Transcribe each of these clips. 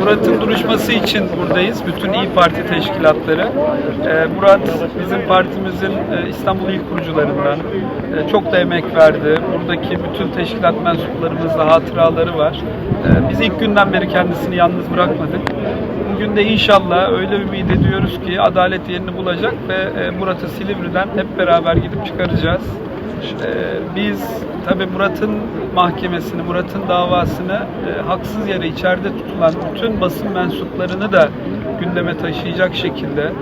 Murat'ın duruşması için buradayız. Bütün İyi Parti teşkilatları. Ee, Murat bizim partimizin e, İstanbul ilk kurucularından. E, çok da emek verdi. Buradaki bütün teşkilat mensuplarımızla hatıraları var. E, biz ilk günden beri kendisini yalnız bırakmadık. Bugün de inşallah öyle ümit ediyoruz ki adalet yerini bulacak ve e, Murat'ı Silivri'den hep beraber gidip çıkaracağız. Ee, biz tabi Murat'ın mahkemesini, Murat'ın davasını e, haksız yere içeride tutulan bütün basın mensuplarını da gündeme taşıyacak şekilde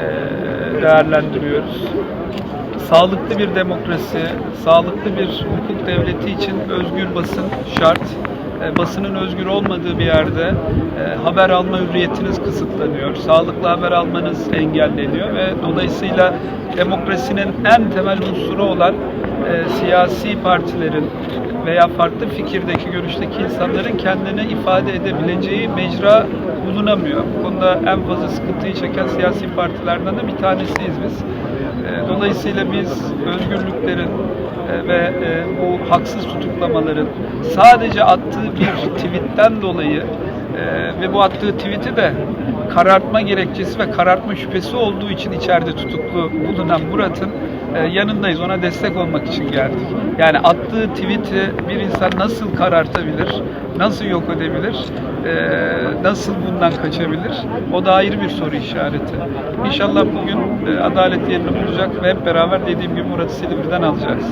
e, değerlendiriyoruz. Sağlıklı bir demokrasi, sağlıklı bir hukuk devleti için özgür basın şart. E, basının özgür olmadığı bir yerde e, haber alma hürriyetiniz kısıtlanıyor. Sağlıklı haber almanız engelleniyor ve dolayısıyla demokrasinin en temel unsuru olan e, siyasi partilerin veya farklı fikirdeki, görüşteki insanların kendini ifade edebileceği mecra bulunamıyor. Bu konuda en fazla sıkıntıyı çeken siyasi partilerden de bir tanesiyiz biz. E, Dolayısıyla biz özgürlüklerin e, ve e, bu haksız tutuklamaların sadece attığı bir tweetten dolayı e, ve bu attığı tweet'i de karartma gerekçesi ve karartma şüphesi olduğu için içeride tutuklu bulunan Murat'ın yanındayız. Ona destek olmak için geldik. Yani attığı tweet'i bir insan nasıl karartabilir, nasıl yok edebilir, e, nasıl bundan kaçabilir? O da ayrı bir soru işareti. İnşallah bugün e, adalet yerini bulacak ve hep beraber dediğim gibi Murat'ı Silivri'den alacağız.